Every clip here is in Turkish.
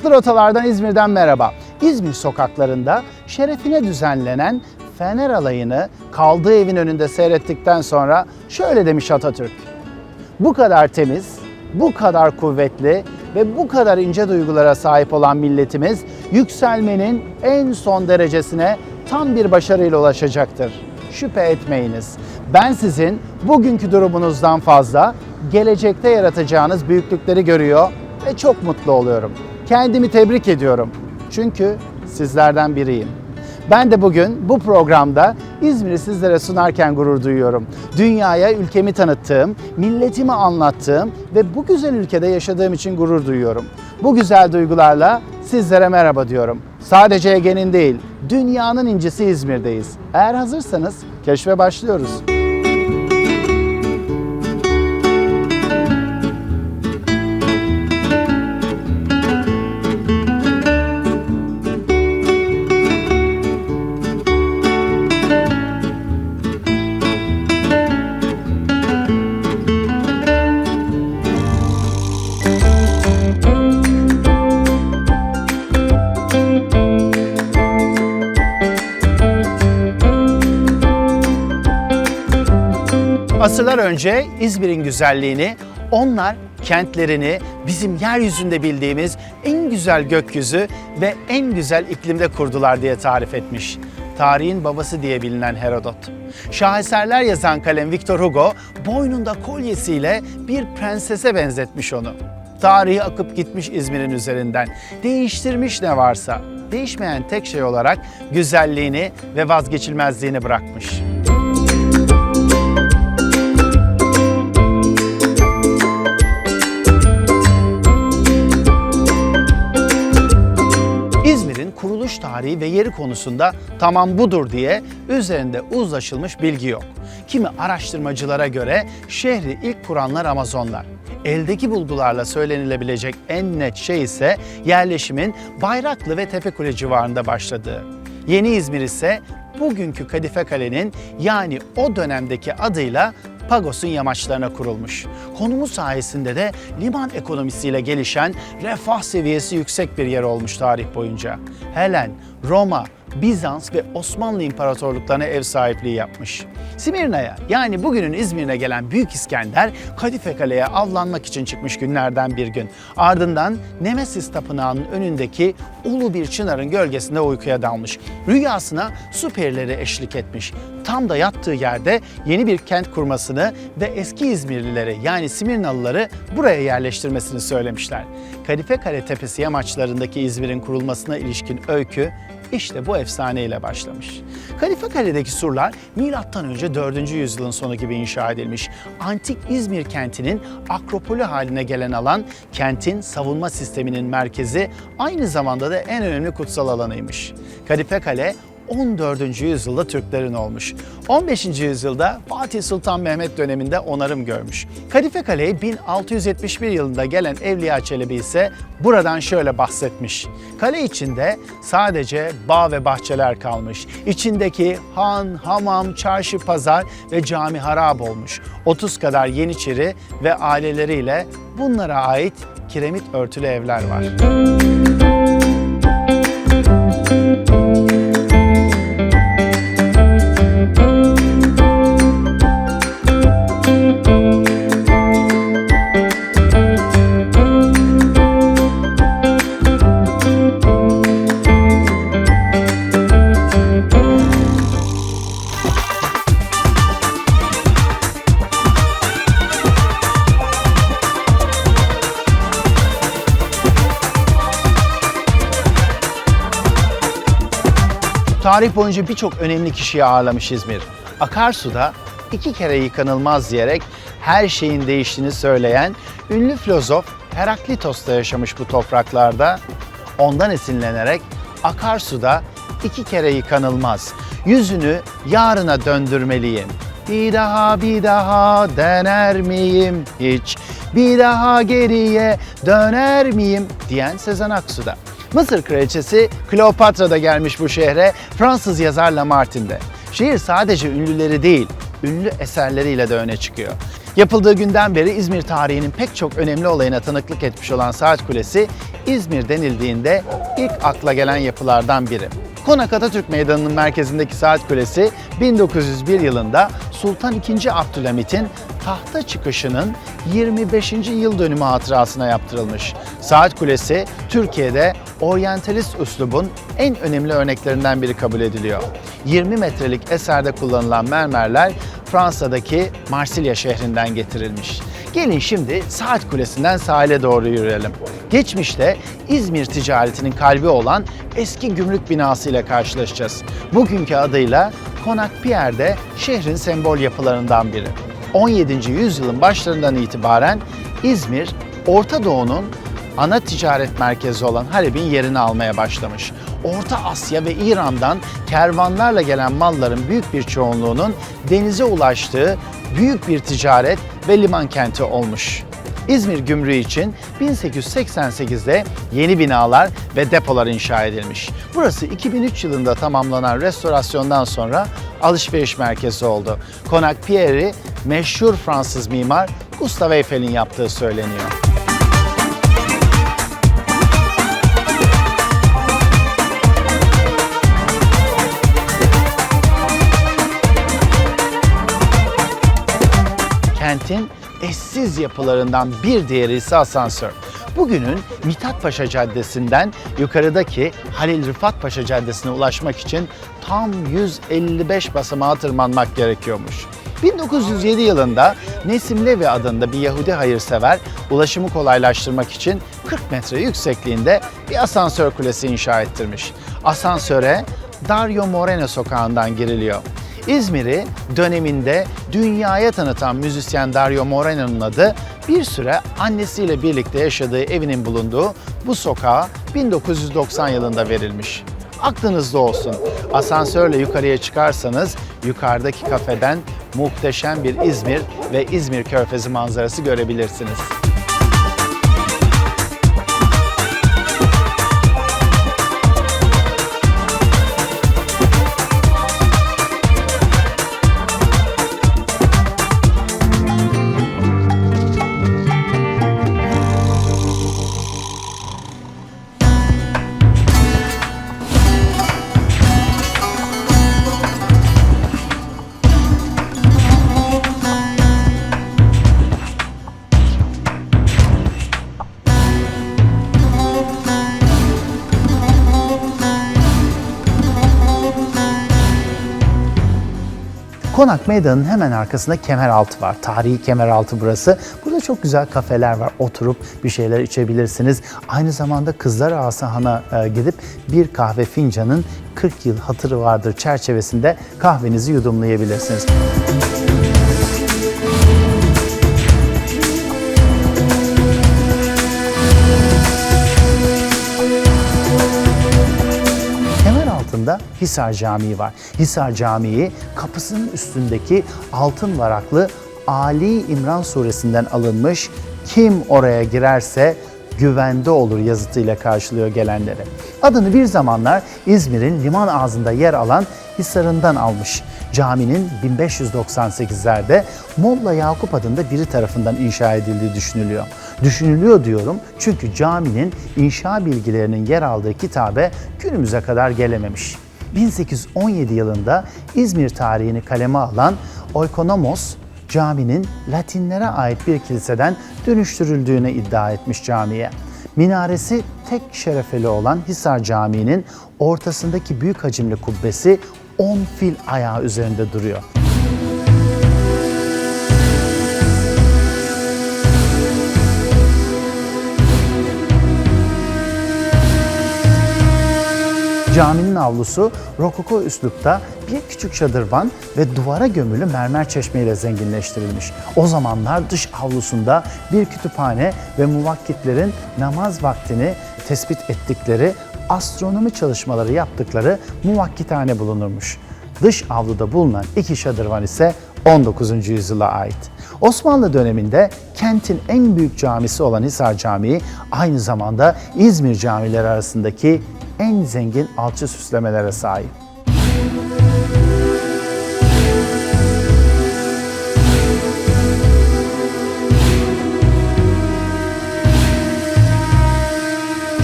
Ayrıcalıklı rotalardan İzmir'den merhaba. İzmir sokaklarında şerefine düzenlenen Fener alayını kaldığı evin önünde seyrettikten sonra şöyle demiş Atatürk. Bu kadar temiz, bu kadar kuvvetli ve bu kadar ince duygulara sahip olan milletimiz yükselmenin en son derecesine tam bir başarıyla ulaşacaktır. Şüphe etmeyiniz. Ben sizin bugünkü durumunuzdan fazla gelecekte yaratacağınız büyüklükleri görüyor ve çok mutlu oluyorum. Kendimi tebrik ediyorum. Çünkü sizlerden biriyim. Ben de bugün bu programda İzmir'i sizlere sunarken gurur duyuyorum. Dünyaya ülkemi tanıttığım, milletimi anlattığım ve bu güzel ülkede yaşadığım için gurur duyuyorum. Bu güzel duygularla sizlere merhaba diyorum. Sadece Ege'nin değil, dünyanın incisi İzmir'deyiz. Eğer hazırsanız keşfe başlıyoruz. Asırlar önce İzmir'in güzelliğini onlar kentlerini bizim yeryüzünde bildiğimiz en güzel gökyüzü ve en güzel iklimde kurdular diye tarif etmiş. Tarihin babası diye bilinen Herodot. Şaheserler yazan kalem Victor Hugo boynunda kolyesiyle bir prensese benzetmiş onu. Tarihi akıp gitmiş İzmir'in üzerinden. Değiştirmiş ne varsa. Değişmeyen tek şey olarak güzelliğini ve vazgeçilmezliğini bırakmış. Tarihi ve yeri konusunda tamam budur diye üzerinde uzlaşılmış bilgi yok. Kimi araştırmacılara göre şehri ilk kuranlar Amazonlar. Eldeki bulgularla söylenilebilecek en net şey ise yerleşimin Bayraklı ve Tepekule civarında başladığı. Yeni İzmir ise bugünkü Kadife Kale'nin yani o dönemdeki adıyla Pagos'un yamaçlarına kurulmuş. Konumu sayesinde de liman ekonomisiyle gelişen refah seviyesi yüksek bir yer olmuş tarih boyunca. Helen, Roma, Bizans ve Osmanlı İmparatorluklarına ev sahipliği yapmış. Simirna'ya yani bugünün İzmir'ine gelen Büyük İskender Kadife Kale'ye avlanmak için çıkmış günlerden bir gün. Ardından Nemesis Tapınağı'nın önündeki ulu bir çınarın gölgesinde uykuya dalmış. Rüyasına su perileri eşlik etmiş. Tam da yattığı yerde yeni bir kent kurmasını ve eski İzmirlileri yani Simirnalıları buraya yerleştirmesini söylemişler. Kadife Kale Tepesi yamaçlarındaki İzmir'in kurulmasına ilişkin öykü işte bu efsaneyle başlamış. Kadife Kale'deki surlar M.Ö. 4. yüzyılın sonu gibi inşa edilmiş. Antik İzmir kentinin akropolü haline gelen alan kentin savunma sisteminin merkezi aynı zamanda da en önemli kutsal alanıymış. Kadife Kale 14. yüzyılda Türklerin olmuş. 15. yüzyılda Fatih Sultan Mehmet döneminde onarım görmüş. Kadife Kale'ye 1671 yılında gelen Evliya Çelebi ise buradan şöyle bahsetmiş. Kale içinde sadece bağ ve bahçeler kalmış. İçindeki han, hamam, çarşı, pazar ve cami harap olmuş. 30 kadar yeniçeri ve aileleriyle bunlara ait kiremit örtülü evler var. Tarih boyunca birçok önemli kişiyi ağırlamış İzmir. Akarsu'da iki kere yıkanılmaz diyerek her şeyin değiştiğini söyleyen ünlü filozof Heraklitos da yaşamış bu topraklarda. Ondan esinlenerek Akarsu'da iki kere yıkanılmaz. Yüzünü yarına döndürmeliyim. Bir daha bir daha dener miyim hiç? Bir daha geriye döner miyim diyen Sezen Aksu'da. Mısır kraliçesi Kleopatra da gelmiş bu şehre Fransız yazar Lamartine'de. Şehir sadece ünlüleri değil, ünlü eserleriyle de öne çıkıyor. Yapıldığı günden beri İzmir tarihinin pek çok önemli olayına tanıklık etmiş olan Saat Kulesi İzmir denildiğinde ilk akla gelen yapılardan biri. Konak Atatürk Meydanı'nın merkezindeki saat kulesi 1901 yılında Sultan II. Abdülhamit'in tahta çıkışının 25. yıl dönümü hatırasına yaptırılmış. Saat kulesi Türkiye'de oryantalist üslubun en önemli örneklerinden biri kabul ediliyor. 20 metrelik eserde kullanılan mermerler Fransa'daki Marsilya şehrinden getirilmiş. Gelin şimdi Saat Kulesi'nden sahile doğru yürüyelim. Geçmişte İzmir ticaretinin kalbi olan eski gümrük binası ile karşılaşacağız. Bugünkü adıyla Konak Pierre'de şehrin sembol yapılarından biri. 17. yüzyılın başlarından itibaren İzmir, Orta Doğu'nun ana ticaret merkezi olan Halep'in yerini almaya başlamış. Orta Asya ve İran'dan kervanlarla gelen malların büyük bir çoğunluğunun denize ulaştığı büyük bir ticaret ve liman kenti olmuş. İzmir Gümrüğü için 1888'de yeni binalar ve depolar inşa edilmiş. Burası 2003 yılında tamamlanan restorasyondan sonra alışveriş merkezi oldu. Konak Pierre'i meşhur Fransız mimar Gustave Eiffel'in yaptığı söyleniyor. Kentin eşsiz yapılarından bir diğeri ise asansör. Bugünün Mithat Paşa Caddesi'nden yukarıdaki Halil Rıfat Paşa Caddesi'ne ulaşmak için tam 155 basamağa tırmanmak gerekiyormuş. 1907 yılında Nesim Levi adında bir Yahudi hayırsever ulaşımı kolaylaştırmak için 40 metre yüksekliğinde bir asansör kulesi inşa ettirmiş. Asansöre Dario Moreno sokağından giriliyor. İzmir'i döneminde dünyaya tanıtan müzisyen Dario Moreno'nun adı bir süre annesiyle birlikte yaşadığı evinin bulunduğu bu sokağa 1990 yılında verilmiş. Aklınızda olsun. Asansörle yukarıya çıkarsanız yukarıdaki kafeden muhteşem bir İzmir ve İzmir Körfezi manzarası görebilirsiniz. Konak Meydanı'nın hemen arkasında Kemeraltı var. Tarihi Kemeraltı burası. Burada çok güzel kafeler var. Oturup bir şeyler içebilirsiniz. Aynı zamanda Kızlar Ağası Han'a e, gidip bir kahve fincanın 40 yıl hatırı vardır çerçevesinde kahvenizi yudumlayabilirsiniz. Hemen altında Hisar Camii var. Hisar Camii kapısının üstündeki altın varaklı Ali İmran suresinden alınmış kim oraya girerse güvende olur yazıtıyla karşılıyor gelenleri. Adını bir zamanlar İzmir'in liman ağzında yer alan Hisar'ından almış. Caminin 1598'lerde Molla Yakup adında biri tarafından inşa edildiği düşünülüyor. Düşünülüyor diyorum çünkü caminin inşa bilgilerinin yer aldığı kitabe günümüze kadar gelememiş. 1817 yılında İzmir tarihini kaleme alan Oikonomos caminin Latinlere ait bir kiliseden dönüştürüldüğüne iddia etmiş camiye. Minaresi tek şerefeli olan Hisar Camii'nin ortasındaki büyük hacimli kubbesi 10 fil ayağı üzerinde duruyor. Caminin avlusu rokoko üslupta bir küçük şadırvan ve duvara gömülü mermer çeşmeyle zenginleştirilmiş. O zamanlar dış avlusunda bir kütüphane ve muvakkitlerin namaz vaktini tespit ettikleri astronomi çalışmaları yaptıkları muvakkithane bulunurmuş. Dış avluda bulunan iki şadırvan ise 19. yüzyıla ait. Osmanlı döneminde kentin en büyük camisi olan Hisar Camii aynı zamanda İzmir camileri arasındaki en zengin alçı süslemelere sahip.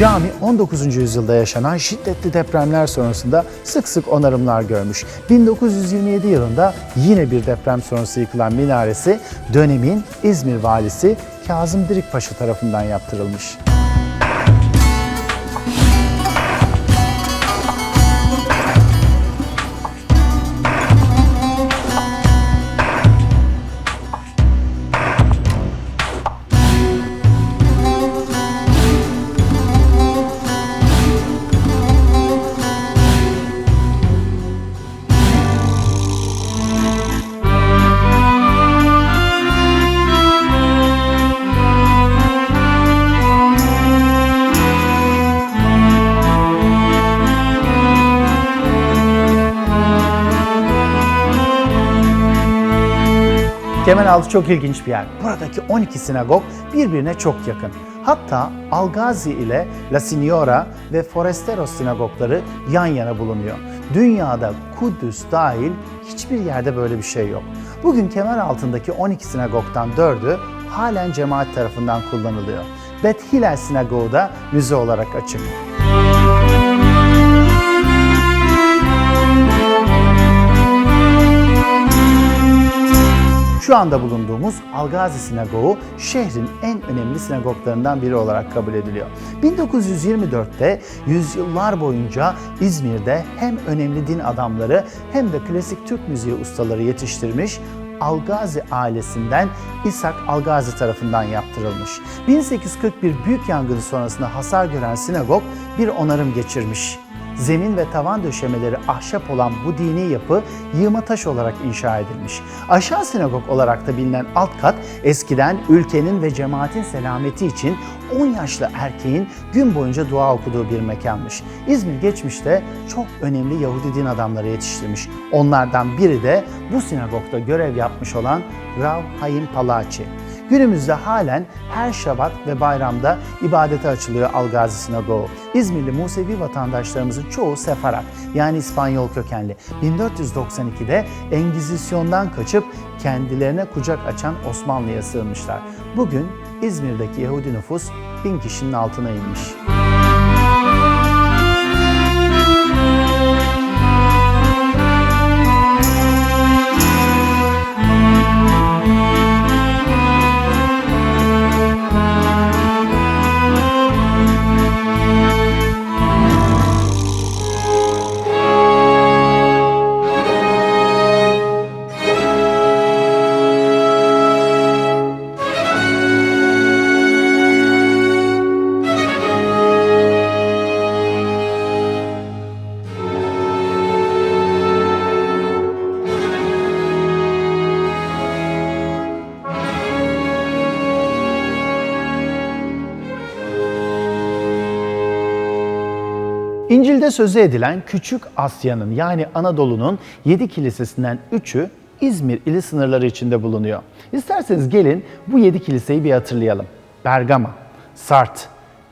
Cami 19. yüzyılda yaşanan şiddetli depremler sonrasında sık sık onarımlar görmüş. 1927 yılında yine bir deprem sonrası yıkılan minaresi dönemin İzmir valisi Kazım Dirikpaşa tarafından yaptırılmış. Kemeraltı çok ilginç bir yer. Buradaki 12 sinagog birbirine çok yakın. Hatta Algazi ile La Signora ve Foresteros sinagogları yan yana bulunuyor. Dünyada Kudüs dahil hiçbir yerde böyle bir şey yok. Bugün kemer altındaki 12 sinagogdan 4'ü halen cemaat tarafından kullanılıyor. Beth Hillel Sinagogu da müze olarak açık. Şu anda bulunduğumuz Algazi Sinagogu şehrin en önemli sinagoglarından biri olarak kabul ediliyor. 1924'te yüzyıllar boyunca İzmir'de hem önemli din adamları hem de klasik Türk müziği ustaları yetiştirmiş Algazi ailesinden İshak Algazi tarafından yaptırılmış. 1841 büyük yangını sonrasında hasar gören sinagog bir onarım geçirmiş. Zemin ve tavan döşemeleri ahşap olan bu dini yapı yığma taş olarak inşa edilmiş. Aşağı sinagog olarak da bilinen alt kat eskiden ülkenin ve cemaatin selameti için 10 yaşlı erkeğin gün boyunca dua okuduğu bir mekanmış. İzmir geçmişte çok önemli Yahudi din adamları yetiştirmiş. Onlardan biri de bu sinagogda görev yapmış olan Rav Hayim Palaci. Günümüzde halen her şabat ve bayramda ibadete açılıyor Algazi Sinagogu. İzmirli Musevi vatandaşlarımızın çoğu sefarat yani İspanyol kökenli. 1492'de Engizisyon'dan kaçıp kendilerine kucak açan Osmanlı'ya sığınmışlar. Bugün İzmir'deki Yahudi nüfus bin kişinin altına inmiş. İncil'de sözü edilen Küçük Asya'nın yani Anadolu'nun 7 kilisesinden 3'ü İzmir ili sınırları içinde bulunuyor. İsterseniz gelin bu 7 kiliseyi bir hatırlayalım. Bergama, Sart,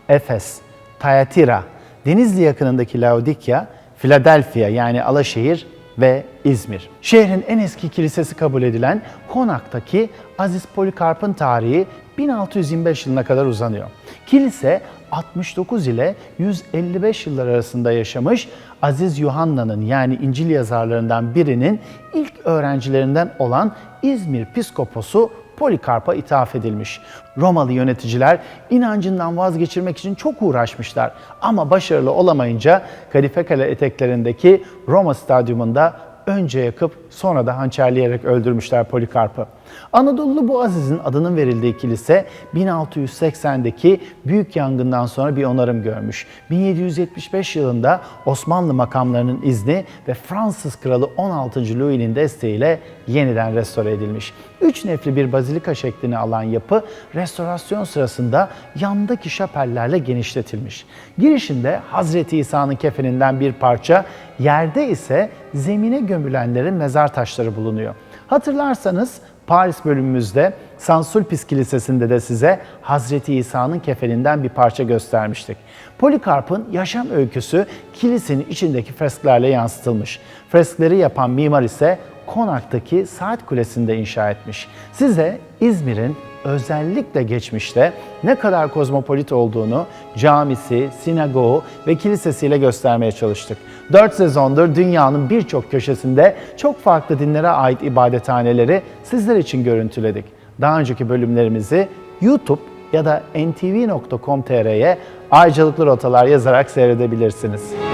Efes, Thyatira, Denizli yakınındaki Laodikya, Philadelphia yani Alaşehir ve İzmir. Şehrin en eski kilisesi kabul edilen Konak'taki Aziz Polikarp'ın tarihi 1625 yılına kadar uzanıyor. Kilise 69 ile 155 yıllar arasında yaşamış Aziz Yuhanna'nın yani İncil yazarlarından birinin ilk öğrencilerinden olan İzmir Piskoposu Polikarp'a ithaf edilmiş. Romalı yöneticiler inancından vazgeçirmek için çok uğraşmışlar ama başarılı olamayınca Kadife Kale eteklerindeki Roma stadyumunda önce yakıp sonra da hançerleyerek öldürmüşler Polikarp'ı. Anadolu bu Aziz'in adının verildiği kilise 1680'deki büyük yangından sonra bir onarım görmüş. 1775 yılında Osmanlı makamlarının izni ve Fransız kralı 16. Louis'nin desteğiyle yeniden restore edilmiş. Üç nefli bir bazilika şeklini alan yapı restorasyon sırasında yandaki şapellerle genişletilmiş. Girişinde Hazreti İsa'nın kefeninden bir parça, yerde ise zemine gömülenlerin mezar taşları bulunuyor. Hatırlarsanız Paris bölümümüzde San Sulpice Kilisesi'nde de size Hazreti İsa'nın kefeninden bir parça göstermiştik. Polikarp'ın yaşam öyküsü kilisenin içindeki fresklerle yansıtılmış. Freskleri yapan mimar ise Konak'taki Saat Kulesi'nde inşa etmiş. Size İzmir'in özellikle geçmişte ne kadar kozmopolit olduğunu camisi, sinagogu ve kilisesiyle göstermeye çalıştık. 4 sezondur dünyanın birçok köşesinde çok farklı dinlere ait ibadethaneleri sizler için görüntüledik. Daha önceki bölümlerimizi YouTube ya da ntv.com.tr'ye ayrıcalıklı rotalar yazarak seyredebilirsiniz.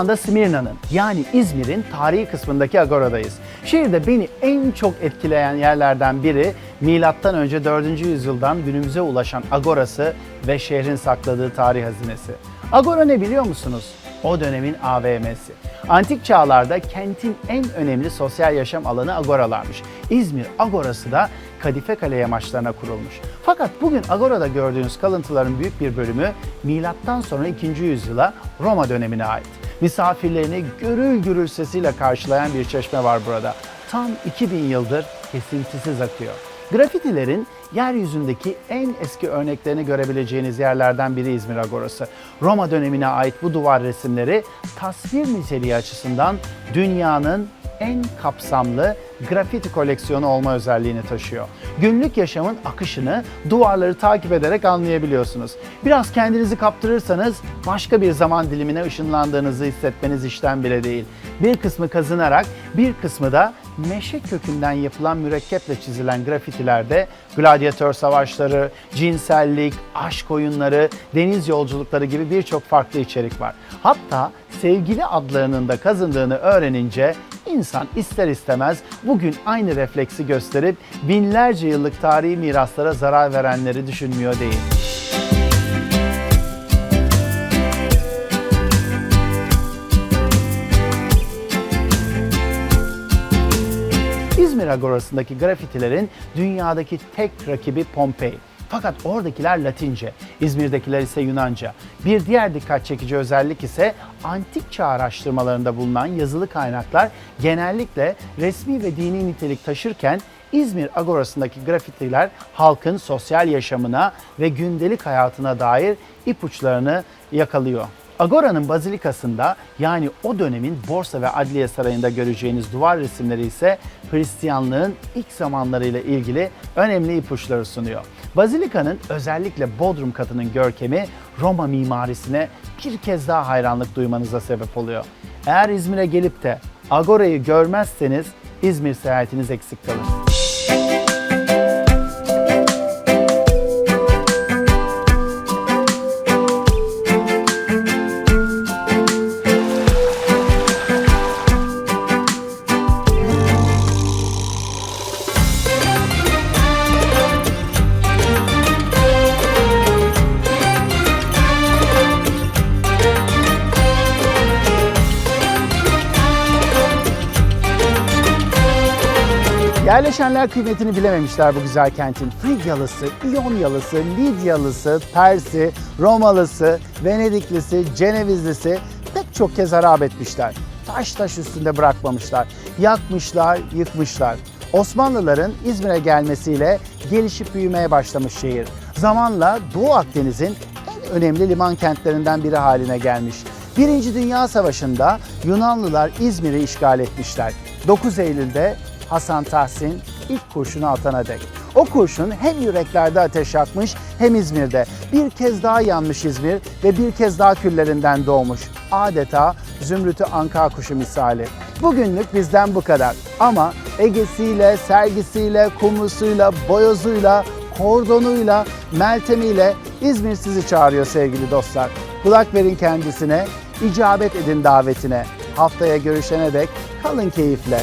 Anda Smirna'nın yani İzmir'in tarihi kısmındaki Agora'dayız. Şehirde beni en çok etkileyen yerlerden biri milattan önce 4. yüzyıldan günümüze ulaşan Agora'sı ve şehrin sakladığı tarih hazinesi. Agora ne biliyor musunuz? O dönemin AVM'si. Antik çağlarda kentin en önemli sosyal yaşam alanı agoralarmış. İzmir Agorası da Kadife Kale yamaçlarına kurulmuş. Fakat bugün Agora'da gördüğünüz kalıntıların büyük bir bölümü milattan sonra 2. yüzyıla Roma dönemine ait. Misafirlerini gürül gürül sesiyle karşılayan bir çeşme var burada. Tam 2000 yıldır kesintisiz akıyor. Grafitilerin yeryüzündeki en eski örneklerini görebileceğiniz yerlerden biri İzmir Agorası. Roma dönemine ait bu duvar resimleri tasvir niteliği açısından dünyanın en kapsamlı grafiti koleksiyonu olma özelliğini taşıyor. Günlük yaşamın akışını duvarları takip ederek anlayabiliyorsunuz. Biraz kendinizi kaptırırsanız başka bir zaman dilimine ışınlandığınızı hissetmeniz işten bile değil. Bir kısmı kazınarak bir kısmı da meşe kökünden yapılan mürekkeple çizilen grafitilerde gladyatör savaşları, cinsellik, aşk oyunları, deniz yolculukları gibi birçok farklı içerik var. Hatta sevgili adlarının da kazındığını öğrenince insan ister istemez bugün aynı refleksi gösterip binlerce yıllık tarihi miraslara zarar verenleri düşünmüyor değil. İzmir Agorası'ndaki grafitilerin dünyadaki tek rakibi Pompei. Fakat oradakiler Latince, İzmir'dekiler ise Yunanca. Bir diğer dikkat çekici özellik ise antik çağ araştırmalarında bulunan yazılı kaynaklar genellikle resmi ve dini nitelik taşırken İzmir Agorası'ndaki grafitiler halkın sosyal yaşamına ve gündelik hayatına dair ipuçlarını yakalıyor. Agora'nın bazilikasında yani o dönemin borsa ve adliye sarayında göreceğiniz duvar resimleri ise Hristiyanlığın ilk zamanlarıyla ilgili önemli ipuçları sunuyor. Bazilikanın özellikle Bodrum katının görkemi Roma mimarisine bir kez daha hayranlık duymanıza sebep oluyor. Eğer İzmir'e gelip de Agora'yı görmezseniz İzmir seyahatiniz eksik kalır. Yerleşenler kıymetini bilememişler bu güzel kentin. Frigyalısı, İyonyalısı, Lidyalısı, Persi, Romalısı, Venediklisi, Cenevizlisi pek çok kez harap etmişler. Taş taş üstünde bırakmamışlar. Yakmışlar, yıkmışlar. Osmanlıların İzmir'e gelmesiyle gelişip büyümeye başlamış şehir. Zamanla Doğu Akdeniz'in en önemli liman kentlerinden biri haline gelmiş. Birinci Dünya Savaşı'nda Yunanlılar İzmir'i işgal etmişler. 9 Eylül'de Hasan Tahsin ilk kurşunu atana dek. O kurşun hem yüreklerde ateş yakmış hem İzmir'de. Bir kez daha yanmış İzmir ve bir kez daha küllerinden doğmuş. Adeta zümrütü anka kuşu misali. Bugünlük bizden bu kadar. Ama Ege'siyle, sergisiyle, kumlusuyla, boyozuyla, kordonuyla, meltemiyle İzmir sizi çağırıyor sevgili dostlar. Kulak verin kendisine, icabet edin davetine. Haftaya görüşene dek kalın keyifle.